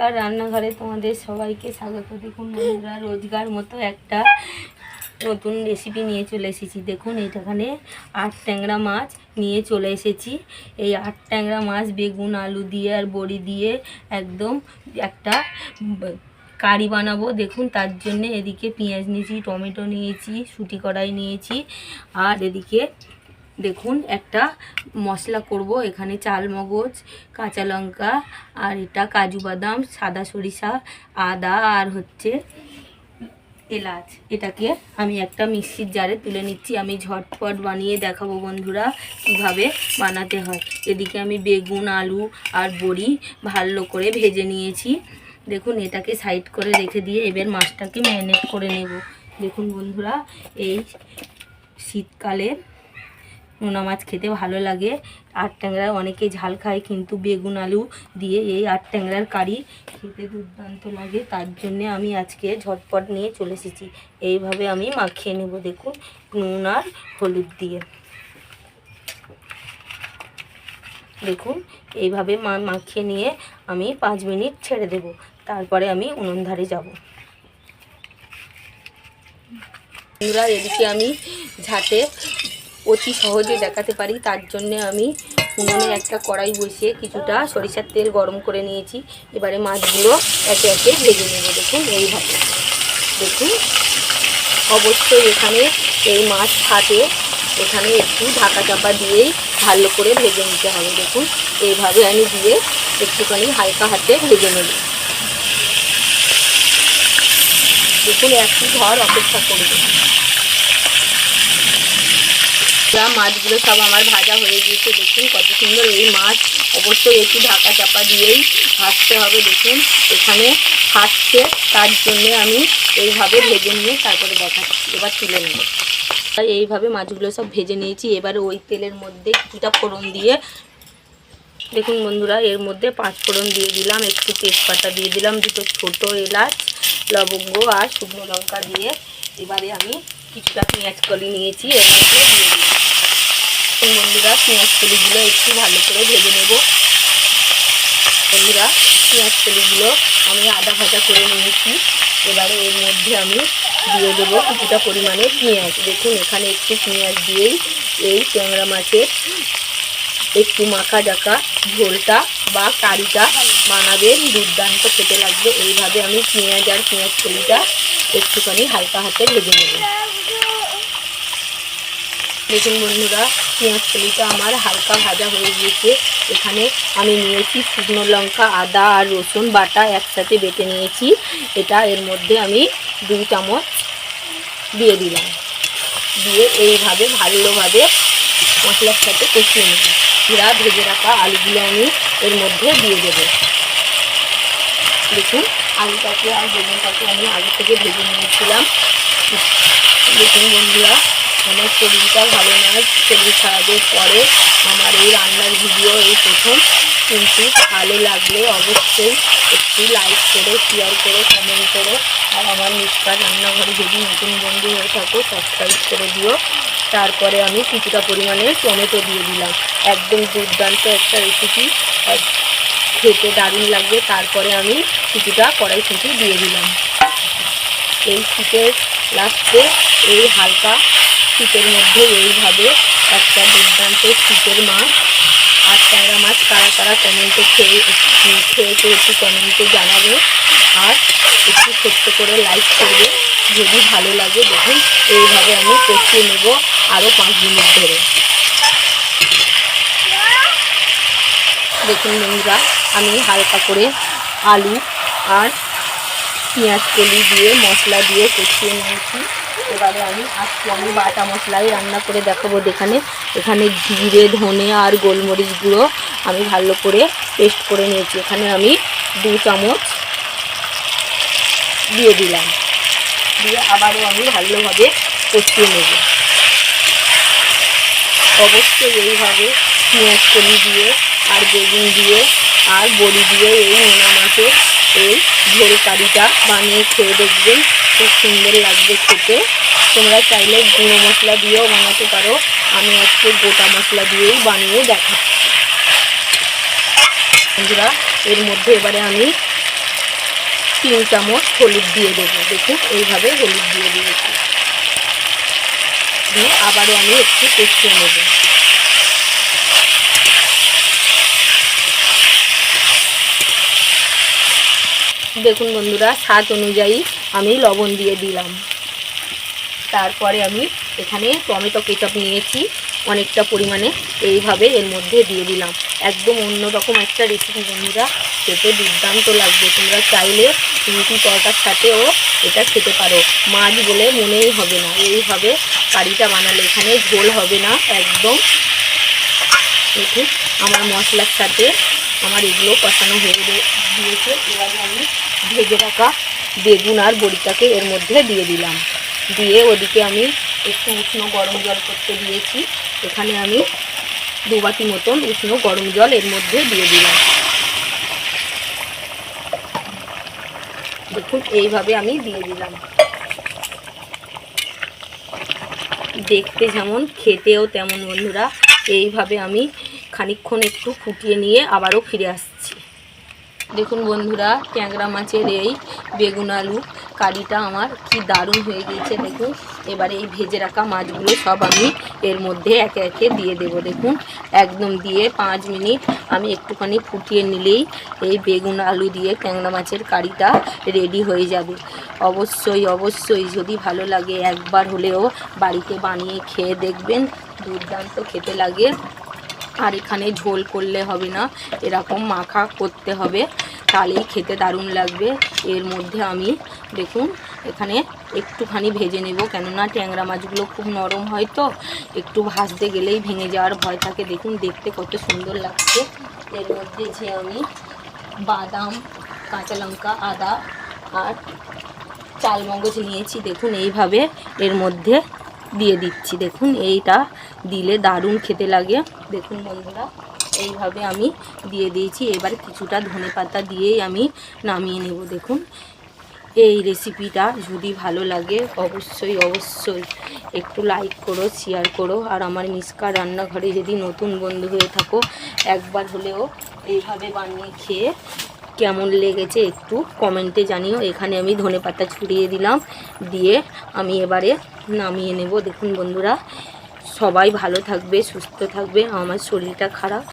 নমস্কার, রান্নাঘরে তোমাদের সবাইকে স্বাগত। দেখুন বন্ধুরা, রোজগার মতো একটা নতুন রেসিপি নিয়ে চলে এসেছি। দেখুন এইটাখানে আট ট্যাংরা মাছ নিয়ে চলে এসেছি। এই আট ট্যাংরা মাছ, বেগুন, আলু দিয়ে আর বড়ি দিয়ে একদম একটা কারি বানাবো। দেখুন, তার জন্য এদিকে পেঁয়াজ নিয়েছি, টমেটো নিয়েছি, সুটি কড়াই নিয়েছি, আর এদিকে দেখুন, একটা মশলা করব। এখানে চাল মগজ, কাঁচা লঙ্কা, আর এটা কাজু বাদাম, সাদা সরিষা, আদা, আর হচ্ছে এলাচ। এটাকে আমি একটা মিক্সির জারে তুলে নিচ্ছি। আমি ঝটপট বানিয়ে দেখাবো বন্ধুরা, কীভাবে বানাতে হয়। এদিকে আমি বেগুন, আলু, আর বড়ি ভালো করে ভেজে নিয়েছি। দেখুন, এটাকে সাইড করে রেখে দিয়ে এবার মাছটাকে ম্যারিনেট করে নেব। দেখুন বন্ধুরা, এই শীতকালে নোনা মাছ খেতে ভালো লাগে। আট ট্যাংরা অনেকে ঝাল খায়, কিন্তু বেগুন, আলু দিয়ে এই আট ট্যাংরার কারি খেতে দুর্দান্ত লাগে। তার জন্যে আমি আজকে ঝটপট নিয়ে চলে এসেছি। এইভাবে আমি মাখিয়ে নেব দেখুন নুন আর হলুদ দিয়ে। দেখুন, এইভাবে মাখিয়ে নিয়ে আমি পাঁচ মিনিট ছেড়ে দেব। তারপরে আমি উনুন ধারে যাব এদিকে আমি ঝাঁটে অতি সহজে দেখাতে পারি। তার জন্য আমি উনুনে একটা কড়াই বসিয়ে কিছুটা সরিষার তেল গরম করে নিয়েছি। এবারে মাছগুলো একে একে ভেজে নেব। দেখুন এইভাবে। দেখুন, অবশ্যই এখানে এই মাছ ফাটে এখানে একটু ঢাকা চাপা দিয়েই ভালো করে ভেজে নিতে হবে। দেখুন, এইভাবে আমি দিয়ে একটুখানি হালকা হাতে ভেজে নেব। দেখুন, একটু ধর অপেক্ষা করবে। যা মাছগুলো সব আমার ভাজা হয়ে গিয়েছে। দেখুন কত সুন্দর এই মাছ। অবশ্যই একটু ঢাকা চাপা দিয়েই ভাজতে হবে। দেখুন এখানে ফাটছে তার জন্যে আমি এইভাবে ভেজে নিয়ে তারপরে দেখাচ্ছি। এবার তুলে নেব। তাই এইভাবে মাছগুলো সব ভেজে নিয়েছি। এবার ওই তেলের মধ্যে কিছুটা ফোড়ন দিয়ে দেখুন বন্ধুরা, এর মধ্যে পাঁচ ফোড়ন দিয়ে দিলাম। একটু তেজপাতা দিয়ে দিলাম। দুটো ছোটো এলাচ, লবঙ্গ আর শুকনো লঙ্কা দিয়ে। এবারে আমি কিছুটা পেঁয়াজ কলি নিয়েছি। এর মধ্যে দিয়ে তো বন্ধুরা পেঁয়াজ কলিগুলো একটু ভালো করে ভেজে নেব। বন্ধুরা পেঁয়াজ কলিগুলো আমি আদা ভাজা করে নিয়েছি। এবারে এর মধ্যে আমি দিয়ে দেবো কিছুটা পরিমাণে পেঁয়াজ। দেখুন, এখানে একটু পেঁয়াজ দিয়েই এই ট্যাংরা মাছের একটু মাখা জাকা ঝোলটা বা কারিটা বানাবেন। দুর্দান্ত খেতে লাগবে। এইভাবে আমি পেঁয়াজ আর পেঁয়াজ কলিটা একটুখানি হালকা হাতে ভেজে নেব। দেখুন বন্ধুরা, পেঁয়াজ কলিটা আমার হালকা ভাজা হয়ে গিয়েছে। এখানে আমি নিয়েছি শুকনো লঙ্কা, আদা আর রসুন বাটা একসাথে বেটে নিয়েছি। এটা এর মধ্যে আমি দু চামচ দিয়ে দিলাম। দিয়ে এইভাবে ভালোভাবে মশলার সাথে কষিয়ে নেব। জিরা ভেজে রাখা আলুগুলো আমি এর মধ্যে দিয়ে দেবো। দেখুন, আলুটাকে আর বেগুনটাকে আমি আগে থেকে ভেজে নিয়েছিলাম। দেখুন বন্ধুরা আমার শরীরটা ভালো নয় শরীর খারাপের পরে আমার এই রান্নার ভিডিও এই প্রথম। কিন্তু ভালো লাগলে অবশ্যই একটু লাইক করে শেয়ার করে কমেন্ট করো, আর আমার মিষ্টার রান্নাঘরে যদি নতুন বন্ধু হয়ে থাকো সাবস্ক্রাইব করে দিও। তারপরে আমি কিছুটা পরিমাণে টমেটো দিয়ে দিলাম। একদম দুর্দান্ত একটা রেসিপি খেতে দারুণ লাগবে। তারপরে আমি কিছুটা কড়াইশুঁটি দিয়ে দিলাম। এই শীতের লাস্টে এই হালকা শীতের মধ্যে এইভাবে একটা দুর্দান্ত শীতের মাছ আর ট্যাংরা মাছ কারা কারা কমেন্টে খেয়ে খেয়েছে একটু কমেন্টে জানাবে আর একটু ছোট্ট করে লাইক করবে, যদি ভালো লাগে দেখুন, এইভাবে আমি কষিয়ে নেব আরও পাঁচ মিনিট ধরে। দেখুন বন্ধুরা, আমি হালকা করে আলু আর পেঁয়াজ কলি দিয়ে মশলা দিয়ে কষিয়ে নিয়েছি। এবারে আমি আজকে আমি বাটা মশলাই রান্না করে দেখাবো যেখানে। এখানে জিরে, ধনে আর গোলমরিচ গুঁড়ো আমি ভালো করে পেস্ট করে নিয়েছি। এখানে আমি দু চামচ দিয়ে দিলাম। দিয়ে আবারও আমি ভালোভাবে কষিয়ে নেব। অবশ্যই এইভাবে পেঁয়াজ কলি দিয়ে আর বেগুন দিয়ে আর বড়ি দিয়ে এই নোনা মাছের এই ঝোল কারিটা বানিয়ে খেয়ে দেখবেন, খুব সুন্দর লাগবে খেতে। তোমরা চাইলে গুঁড়ো মশলা দিয়েও বানাতে পারো। আমি আজকে গোটা মশলা দিয়েই বানিয়ে দেখাচ্ছি। বন্ধুরা, এর মধ্যে এবারে আমি তিন চামচ হলুদ দিয়ে দেবো। দেখুন, এইভাবে হলুদ দিয়ে দিয়েছি। দিয়ে আবারও আমি একটু কষিয়ে নেব। দেখুন বন্ধুরা, স্বাদ অনুযায়ী আমি লবণ দিয়ে দিলাম। তারপরে আমি এখানে টমেটো কেচাপ নিয়েছি, অনেকটা পরিমাণে এইভাবে এর মধ্যে দিয়ে দিলাম। একদম অন্যরকম একটা রেসিপি বন্ধুরা, খেতে দুর্দান্ত লাগবে। তোমরা চাইলে রুটি তরকার সাথেও এটা খেতে পারো। মাছ বলে মনেই হবে না, এইভাবে কারিটা বানালে এখানে ঝোল হবে না একদম। আমার মশলার সাথে আমার এগুলো কষানো হয়ে দিয়েছে এবারে আমি ভেজে রাখা বেগুন আর বড়িটাকে এর মধ্যে দিয়ে দিলাম। দিয়ে ওদিকে আমি একটু উষ্ণ গরম জল করতে দিয়েছি। এখানে আমি দু বাটি মতন উষ্ণ গরম জল এর মধ্যে দিয়ে দিলাম। দেখুন, এইভাবে আমি দিয়ে দিলাম। দেখতে যেমন, খেতেও তেমন বন্ধুরা। এইভাবে আমি খানিকক্ষণ একটু ফুটিয়ে নিয়ে আবারও ফিরে আসছি। দেখুন বন্ধুরা, ট্যাংরা মাছের এই বেগুন আলু, কারিটা আমার কি দারুণ হয়ে গিয়েছে দেখুন। এবারে এই ভেজে রাখা মাছগুলো সব আমি এর মধ্যে একে একে দিয়ে দেব দেখুন। একদম দিয়ে পাঁচ মিনিট আমি একটুখানি ফুটিয়ে নিলেই এই বেগুন আলু দিয়ে ট্যাংরা মাছের কারিটা রেডি হয়ে যাবে। অবশ্যই অবশ্যই যদি ভালো লাগে একবার হলেও বাড়িতে বানিয়ে খেয়ে দেখবেন, দুর্দান্ত খেতে লাগে। আর এখানে ঝোল করলে হবে না, এরকম মাখা করতে হবে। তাহলেই খেতে দারুণ লাগবে। এর মধ্যে আমি, দেখুন, এখানে একটুখানি ভেজে নেব, কেননা ট্যাংরা মাছগুলো খুব নরম হয় তো, একটু ভাজতে গেলেই ভেঙে যাওয়ার ভয় থাকে। দেখুন, দেখতে কত সুন্দর লাগছে। এর মধ্যে যে আমি বাদাম, কাঁচা লঙ্কা, আদা আর চাল মগজ নিয়েছি, দেখুন, এইভাবে এর মধ্যে দিয়ে দিচ্ছি। দেখুন, এইটা দিলে দারুণ খেতে লাগে। দেখুন বন্ধুরা, এইভাবে আমি দিয়ে দিয়েছি। এবার কিছুটা ধনে পাতা দিয়েই আমি নামিয়ে নেব, দেখুন। এই রেসিপিটা যদি ভালো লাগে, অবশ্যই অবশ্যই একটু লাইক করো শেয়ার করো। আর আমার মিসকা রান্নাঘরে যদি নতুন বন্ধু হয়ে থাকো, একবার হলেও এইভাবে বানিয়ে খেয়ে কেমন লেগেছে একটু কমেন্টে জানিও। এখানে আমি ধনে পাতা ছড়িয়ে দিলাম, দিয়ে আমি এবারে নামিয়ে নেব। দেখুন বন্ধুরা, সবাই ভালো থাকবে, সুস্থ থাকবে, আমার শরীরটা খারাপ।